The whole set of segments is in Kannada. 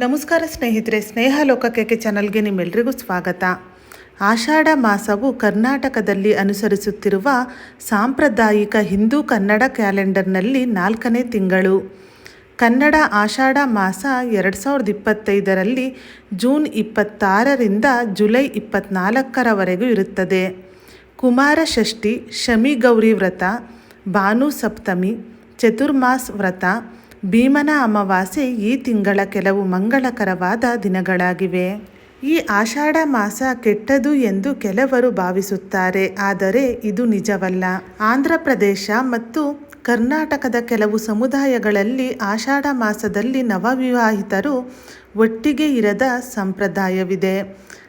ನಮಸ್ಕಾರ ಸ್ನೇಹಿತರೆ, ಸ್ನೇಹ ಲೋಕಕ್ಕೆ ಚಾನಲ್ಗೆ ನಿಮ್ಮೆಲ್ಲರಿಗೂ ಸ್ವಾಗತ. ಆಷಾಢ ಮಾಸವು ಕರ್ನಾಟಕದಲ್ಲಿ ಅನುಸರಿಸುತ್ತಿರುವ ಸಾಂಪ್ರದಾಯಿಕ ಹಿಂದೂ ಕನ್ನಡ ಕ್ಯಾಲೆಂಡರ್ನಲ್ಲಿ ನಾಲ್ಕನೇ ತಿಂಗಳು. ಕನ್ನಡ ಆಷಾಢ ಮಾಸ ಎರಡು ಸಾವಿರದ ಇಪ್ಪತ್ತೈದರಲ್ಲಿ ಜೂನ್ ಇಪ್ಪತ್ತಾರರಿಂದ ಜುಲೈ ಇಪ್ಪತ್ತ್ನಾಲ್ಕರವರೆಗೂ ಇರುತ್ತದೆ. ಕುಮಾರ ಷಷ್ಠಿ, ಶಮಿ ಗೌರಿ ವ್ರತ, ಭಾನು ಸಪ್ತಮಿ, ಚತುರ್ಮಾಸ್ ವ್ರತ ಭೀಮನ ಅಮಾವಾಸ್ಯೆ ಈ ತಿಂಗಳ ಕೆಲವು ಮಂಗಳಕರವಾದ ದಿನಗಳಾಗಿವೆ. ಈ ಆಷಾಢ ಮಾಸ ಕೆಟ್ಟದು ಎಂದು ಕೆಲವರು ಭಾವಿಸುತ್ತಾರೆ. ಆದರೆ ಇದು ನಿಜವಲ್ಲ. ಆಂಧ್ರ ಪ್ರದೇಶ ಮತ್ತು ಕರ್ನಾಟಕದ ಕೆಲವು ಸಮುದಾಯಗಳಲ್ಲಿ ಆಷಾಢ ಮಾಸದಲ್ಲಿ ನವವಿವಾಹಿತರು ಒಟ್ಟಿಗೆ ಇರದ ಸಂಪ್ರದಾಯವಿದೆ.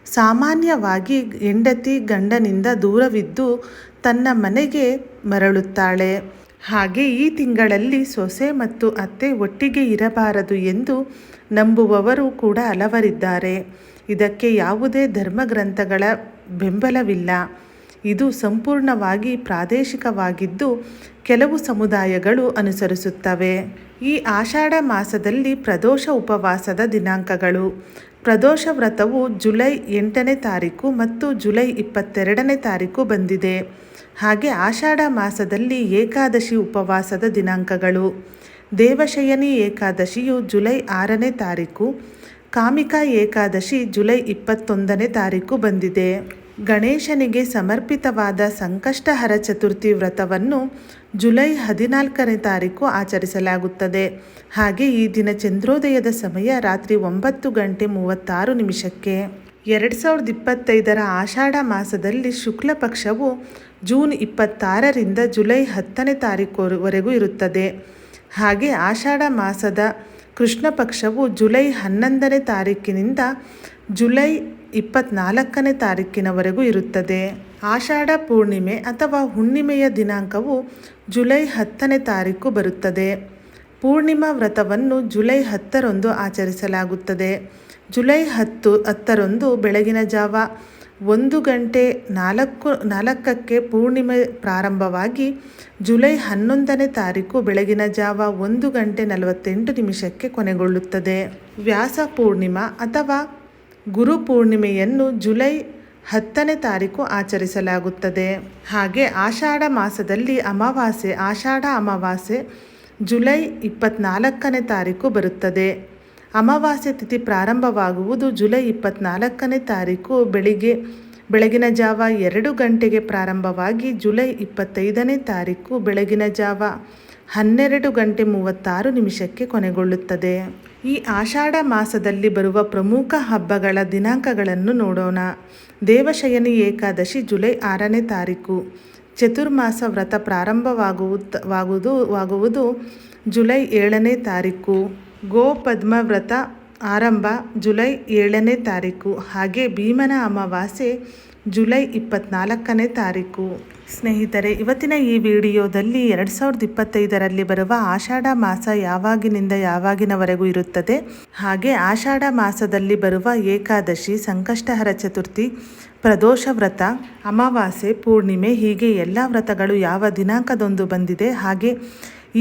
ಸಾಮಾನ್ಯವಾಗಿ ಹೆಂಡತಿ ಗಂಡನಿಂದ ದೂರವಿದ್ದು ತನ್ನ ಮನೆಗೆ ಮರಳುತ್ತಾಳೆ. ಹಾಗೆ ಈ ತಿಂಗಳಲ್ಲಿ ಸೊಸೆ ಮತ್ತು ಅತ್ತೆ ಒಟ್ಟಿಗೆ ಇರಬಾರದು ಎಂದು ನಂಬುವವರು ಕೂಡ ಹಲವರಿದ್ದಾರೆ. ಇದಕ್ಕೆ ಯಾವುದೇ ಧರ್ಮಗ್ರಂಥಗಳ ಬೆಂಬಲವಿಲ್ಲ. ಇದು ಸಂಪೂರ್ಣವಾಗಿ ಪ್ರಾದೇಶಿಕವಾಗಿದ್ದು ಕೆಲವು ಸಮುದಾಯಗಳು ಅನುಸರಿಸುತ್ತವೆ. ಈ ಆಷಾಢ ಮಾಸದಲ್ಲಿ ಪ್ರದೋಷ ಉಪವಾಸದ ದಿನಾಂಕಗಳು. ಪ್ರದೋಷ ವ್ರತವು ಜುಲೈ ಎಂಟನೇ ತಾರೀಕು ಮತ್ತು ಜುಲೈ ಇಪ್ಪತ್ತೆರಡನೇ ತಾರೀಕು ಬಂದಿದೆ. ಹಾಗೆ ಆಷಾಢ ಮಾಸದಲ್ಲಿ ಏಕಾದಶಿ ಉಪವಾಸದ ದಿನಾಂಕಗಳು. ದೇವಶಯನಿ ಏಕಾದಶಿಯು ಜುಲೈ ಆರನೇ ತಾರೀಕು, ಕಾಮಿಕಾ ಏಕಾದಶಿ ಜುಲೈ ಇಪ್ಪತ್ತೊಂದನೇ ತಾರೀಕು ಬಂದಿದೆ. ಗಣೇಶನಿಗೆ ಸಮರ್ಪಿತವಾದ ಸಂಕಷ್ಟಹರ ಚತುರ್ಥಿ ವ್ರತವನ್ನು ಜುಲೈ ಹದಿನಾಲ್ಕನೇ ತಾರೀಕು ಆಚರಿಸಲಾಗುತ್ತದೆ. ಹಾಗೆ ಈ ದಿನ ಚಂದ್ರೋದಯದ ಸಮಯ ರಾತ್ರಿ ಒಂಬತ್ತು ಗಂಟೆ ಮೂವತ್ತಾರು ನಿಮಿಷಕ್ಕೆ. ಎರಡು ಸಾವಿರದ ಇಪ್ಪತ್ತೈದರ ಆಷಾಢ ಮಾಸದಲ್ಲಿ ಶುಕ್ಲ ಪಕ್ಷವು ಜೂನ್ ಇಪ್ಪತ್ತಾರರಿಂದ ಜುಲೈ ಹತ್ತನೇ ತಾರೀಕುವರೆಗೂ ಇರುತ್ತದೆ. ಹಾಗೆ ಆಷಾಢ ಮಾಸದ ಕೃಷ್ಣ ಪಕ್ಷವು ಜುಲೈ ಹನ್ನೊಂದನೇ ತಾರೀಕಿನಿಂದ ಜುಲೈ ಇಪ್ಪತ್ನಾಲ್ಕನೇ ತಾರೀಕಿನವರೆಗೂ ಇರುತ್ತದೆ. ಆಷಾಢ ಪೂರ್ಣಿಮೆ ಅಥವಾ ಹುಣ್ಣಿಮೆಯ ದಿನಾಂಕವು ಜುಲೈ ಹತ್ತನೇ ತಾರೀಕು ಬರುತ್ತದೆ. ಪೂರ್ಣಿಮಾ ವ್ರತವನ್ನು ಜುಲೈ ಹತ್ತರಂದು ಆಚರಿಸಲಾಗುತ್ತದೆ. ಜುಲೈ ಹತ್ತು ಹತ್ತರಂದು ಬೆಳಗಿನ ಜಾವ ಒಂದು ಗಂಟೆ ನಾಲ್ಕು ನಾಲ್ಕಕ್ಕೆ ಪೂರ್ಣಿಮೆ ಪ್ರಾರಂಭವಾಗಿ ಜುಲೈ ಹನ್ನೊಂದನೇ ತಾರೀಕು ಬೆಳಗಿನ ಜಾವ ಒಂದು ಗಂಟೆ ನಲವತ್ತೆಂಟು ನಿಮಿಷಕ್ಕೆ ಕೊನೆಗೊಳ್ಳುತ್ತದೆ. ವ್ಯಾಸ ಪೂರ್ಣಿಮಾ ಅಥವಾ ಗುರು ಪೂರ್ಣಿಮೆಯನ್ನು ಜುಲೈ ಹತ್ತನೇ ತಾರೀಕು ಆಚರಿಸಲಾಗುತ್ತದೆ. ಹಾಗೆ ಆಷಾಢ ಮಾಸದಲ್ಲಿ ಅಮಾವಾಸ್ಯೆ, ಆಷಾಢ ಅಮಾವಾಸ್ಯೆ ಜುಲೈ ಇಪ್ಪತ್ನಾಲ್ಕನೇ ತಾರೀಕು ಬರುತ್ತದೆ. ಅಮಾವಾಸ್ಯೆ ತಿಥಿ ಪ್ರಾರಂಭವಾಗುವುದು ಜುಲೈ ಇಪ್ಪತ್ನಾಲ್ಕನೇ ತಾರೀಕು. ಬೆಳಿಗ್ಗೆ, ಬೆಳಗಿನ ಜಾವ ಎರಡು ಗಂಟೆಗೆ ಪ್ರಾರಂಭವಾಗಿ ಜುಲೈ ಇಪ್ಪತ್ತೈದನೇ ತಾರೀಕು. ಬೆಳಗಿನ ಜಾವ ಹನ್ನೆರಡು ಗಂಟೆ ಮೂವತ್ತಾರು ನಿಮಿಷಕ್ಕೆ ಕೊನೆಗೊಳ್ಳುತ್ತದೆ. ಈ ಆಷಾಢ ಮಾಸದಲ್ಲಿ ಬರುವ ಪ್ರಮುಖ ಹಬ್ಬಗಳ ದಿನಾಂಕಗಳನ್ನು ನೋಡೋಣ. ದೇವಶಯನಿ ಏಕಾದಶಿ ಜುಲೈ ಆರನೇ ತಾರೀಕು. ಚತುರ್ಮಾಸ ವ್ರತ ಪ್ರಾರಂಭವಾಗುವುದು, ವಾಗುವುದು ಜುಲೈ ಏಳನೇ ತಾರೀಕು. ಗೋಪದ್ಮ ವ್ರತ ಆರಂಭ ಜುಲೈ ಏಳನೇ ತಾರೀಕು. ಹಾಗೆ ಭೀಮನ ಅಮಾವಾಸ್ಯೆ ಜುಲೈ ಇಪ್ಪತ್ನಾಲ್ಕನೇ ತಾರೀಕು. ಸ್ನೇಹಿತರೆ, ಇವತ್ತಿನ ಈ ವಿಡಿಯೋದಲ್ಲಿ ಎರಡು ಸಾವಿರದ ಇಪ್ಪತ್ತೈದರಲ್ಲಿ ಬರುವ ಆಷಾಢ ಮಾಸ ಯಾವಾಗಿನಿಂದ ಯಾವಾಗಿನವರೆಗೂ ಇರುತ್ತದೆ? ಹಾಗೆ ಆಷಾಢ ಮಾಸದಲ್ಲಿ ಬರುವ ಏಕಾದಶಿ, ಸಂಕಷ್ಟಹರ ಚತುರ್ಥಿ, ಪ್ರದೋಷ ವ್ರತ, ಅಮಾವಾಸ್ಯೆ, ಪೂರ್ಣಿಮೆ ಹೀಗೆ ಎಲ್ಲ ವ್ರತಗಳು ಯಾವ ದಿನಾಂಕದೊಂದು ಬಂದಿದೆ? ಹಾಗೆ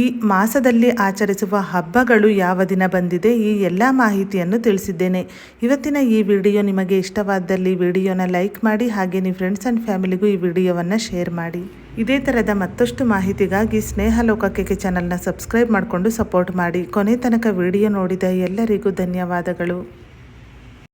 ಈ ಮಾಸದಲ್ಲಿ ಆಚರಿಸುವ ಹಬ್ಬಗಳು ಯಾವ ದಿನ ಬಂದಿದೆ ಈ ಎಲ್ಲ ಮಾಹಿತಿಯನ್ನು ತಿಳಿಸಿದ್ದೇನೆ. ಇವತ್ತಿನ ಈ ವಿಡಿಯೋ ನಿಮಗೆ ಇಷ್ಟವಾದಲ್ಲಿ ವಿಡಿಯೋನ ಲೈಕ್ ಮಾಡಿ ಹಾಗೆ ನಿಮ್ಮ ಫ್ರೆಂಡ್ಸ್ ಆ್ಯಂಡ್ ಫ್ಯಾಮಿಲಿಗೂ ಈ ವಿಡಿಯೋವನ್ನು ಶೇರ್ ಮಾಡಿ. ಇದೇ ಥರದ ಮತ್ತಷ್ಟು ಮಾಹಿತಿಗಾಗಿ ಸ್ನೇಹ ಲೋಕಕ್ಕೆ ಚಾನಲ್ನ ಸಬ್ಸ್ಕ್ರೈಬ್ ಮಾಡಿಕೊಂಡು ಸಪೋರ್ಟ್ ಮಾಡಿ. ಕೊನೆ ತನಕ ವಿಡಿಯೋ ನೋಡಿದ ಎಲ್ಲರಿಗೂ ಧನ್ಯವಾದಗಳು.